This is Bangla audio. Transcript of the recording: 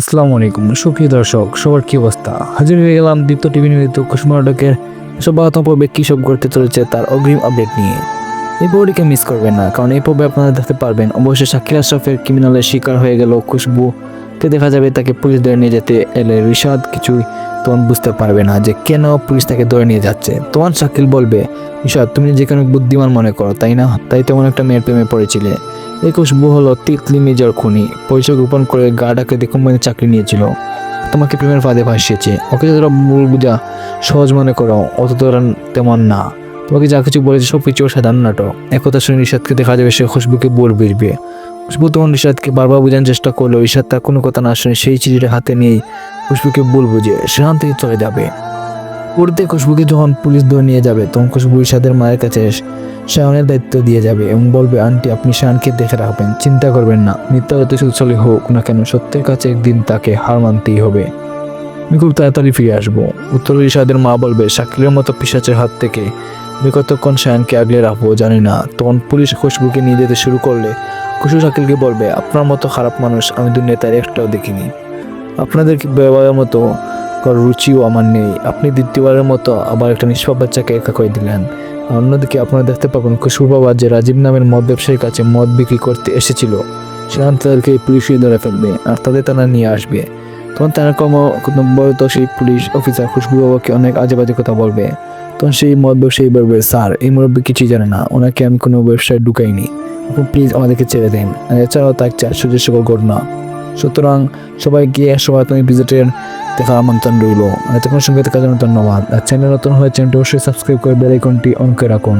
আসসালামু আলাইকুম। সুপ্রিয় দর্শক, সবার কি অবস্থা? হাজির হয়ে গেলাম দীপ্ত টিভি নিবেদিত কুসুমারডকের সবাগতম পর্বে কী সব ঘটতে চলেছে তার অগ্রিম আপডেট নিয়ে। এই পর্বটিকে মিস করবেন না, কারণ এই পর্বে আপনারা দেখতে পারবেন অবশ্যই শাকিল আশরাফের ক্রিমিনালের শিকার হয়ে গেল খুশবুকে। দেখা যাবে তাকে পুলিশ ধরে নিয়ে যেতে এলে রিশাদ কিছুই তখন বুঝতে পারবে না যে কেন পুলিশ তাকে ধরে নিয়ে যাচ্ছে। তখন শাকিল বলবে, রিশাদ, তুমি যেখানে বুদ্ধিমান মনে করো, তাই না? তাই তেমন একটা মেয়ের প্রেমে পড়েছিলে। এই খুশবু হলো তিতলি মেজর খুনি পরিচয় গোপন করে গার্ডাকে কোম্পানির চাকরি নিয়েছিল। তোমাকে প্রেমের ফাঁদে ভাসিয়েছে। ওকে যতটা মূল বুঝা, সহজ মনে করো, অত তেমন না। তোমাকে যা কিছু বলেছে সব কিছু সাধারণ নাটক। একথা শুনে রিশাদকে দেখা যাবে, সে খুশবুকে বল বিরবে। খুশবু তখন রিশাদকে বারবার বোঝানোর চেষ্টা করল রিশাদ তার কোনো কথা না শুনে সেই চিঠিটা হাতে নিয়েই খুশবুকে বল বুঝে সেখান থেকে চলে যাবে। পড়তে খুশবুকে যখন পুলিশ ধরে নিয়ে যাবে, তখন খুশবু রিশাদের মায়ের কাছে শায়নের দায়িত্ব দিয়ে যাবে এবং বলবে, আন্টি, আপনি শায়নকে দেখে রাখবেন, চিন্তা করবেন না। মিথ্যা হতে সুচলে হোক না কেন, সত্যের কাছে একদিন তাকে হার মানতেই হবে। আমি খুব তাড়াতাড়ি ফিরে আসব। উত্তর রিশাদের মা বলবে, শাকিলের মতো পিসাচের হাত থেকে আমি কতক্ষণ শায়নকে আগলে রাখব জানি না। তখন পুলিশ খুশবুকে নিয়ে যেতে শুরু করলে খুশু শাকিলকে বলবে, আপনার মতো খারাপ মানুষ আমি দুনিয়াতে একটাও দেখিনি। আপনাদের ব্যবহারের মতো করার রুচিও আমার নেই। আপনি দ্বিতীয়বারের মতো আবার একটা নিষ্পাপ বাচ্চাকে একা করে দিলেন। অন্যদিকে আপনারা দেখতে পাবেন খুশবু বাবা যে রাজীব নামের মদ ব্যবসায়ীর কাছে মদ বিক্রি করতে এসেছিল। সেখান তাদেরকে পুলিশই ধরে ফেলবে আর তাদের তারা নিয়ে আসবে। তখন তারা কর্মবরত সেই পুলিশ অফিসার খুশবু বাবাকে অনেক আজে বাজে কথা বলবে। তখন সেই মদ ব্যবসায়ী বলবে, স্যার, এই মুরব্বী কিছুই জানে না। ওনাকে আমি কোনো ব্যবসায় ঢুকাইনি। আপনি প্লিজ আমাদেরকে ছেড়ে দেন। এছাড়াও তার চারশো সকল ঘটনা। সুতরাং সবাই গিয়ে সবাই তুমি ভিজিটের দেখা আমন্ত্রণ রইল। এতক্ষণ সঙ্গে থাকার জন্য ধন্যবাদ। আর চ্যানেল নতুন হয়ে চ্যানেলটি অবশ্যই সাবস্ক্রাইব করে বেল আইকনটি অন করে রাখুন।